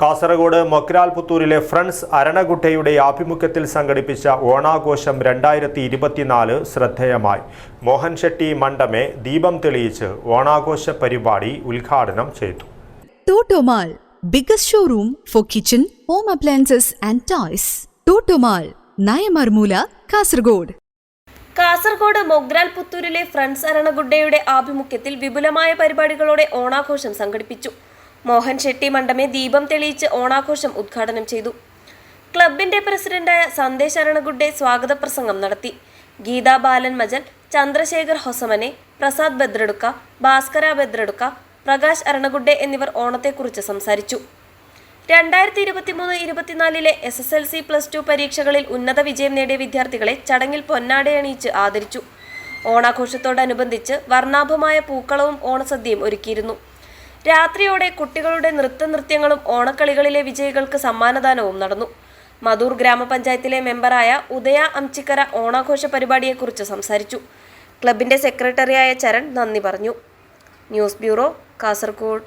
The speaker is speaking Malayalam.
കാസർഗോഡ് മൊക്രാൽ പുത്തൂരിലെ ഫ്രണ്ട്സ് അരണഗുട്ടയുടെ ആഭിമുഖ്യത്തിൽ സംഘടിപ്പിച്ച ഓണാഘോഷം രണ്ടായിരത്തി ഇരുപത്തിനാല് ശ്രദ്ധേയമായി. മോഹൻ ഷെട്ടി മണ്ഡമേ ദീപം തെളിയിച്ച് ഓണാഘോഷ പരിപാടി ഉദ്ഘാടനം ചെയ്തു. Totomall biggest showroom for kitchen home appliances and toys. Totomall Nayamarmoola Kasaragod. Kasaragod Mogral പുത്തൂരിലെ friends അരണഗുഡയുടെ ആഭിമുഖ്യത്തിൽ വിപുലമായ പരിപാടികളോടെ ഓണാഘോഷം സംഘടിപ്പിച്ചു. മോഹൻ ഷെട്ടി മണ്ഡമെ ദീപം തെളിയിച്ച് ഓണാഘോഷം ഉദ്ഘാടനം ചെയ്തു. ക്ലബിന്റെ പ്രസിഡന്റായ സന്ദേശ് അരണഗുഡെ സ്വാഗത പ്രസംഗം നടത്തി. ഗീതാ ബാലൻ മജൽ ചന്ദ്രശേഖർ ഹൊസമനെ പ്രസാദ് ബദ്രടുക്ക ഭാസ്കര ബദ്രടുക്ക പ്രകാശ് അരണഗുഡ്ഡെ എന്നിവർ ഓണത്തെക്കുറിച്ച് സംസാരിച്ചു. രണ്ടായിരത്തി ഇരുപത്തിമൂന്ന് ഇരുപത്തിനാലിലെ S S L C plus two പരീക്ഷകളിൽ ഉന്നത വിജയം നേടിയ വിദ്യാർത്ഥികളെ ചടങ്ങിൽ പൊന്നാടയണിയിച്ച് ആദരിച്ചു. ഓണാഘോഷത്തോടനുബന്ധിച്ച് വർണാഭമായ പൂക്കളവും ഓണസദ്യയും ഒരുക്കിയിരുന്നു. രാത്രിയോടെ കുട്ടികളുടെ നൃത്തനൃത്യങ്ങളും ഓണക്കളികളിലെ വിജയികൾക്ക് സമ്മാനദാനവും നടന്നു. മധൂർ ഗ്രാമപഞ്ചായത്തിലെ മെമ്പറായ ഉദയ അംച്ചിക്കര ഓണാഘോഷ പരിപാടിയെക്കുറിച്ച് സംസാരിച്ചു. ക്ലബിന്റെ സെക്രട്ടറിയായ ചരൺ നന്ദി പറഞ്ഞു. News bureau Kasaragod.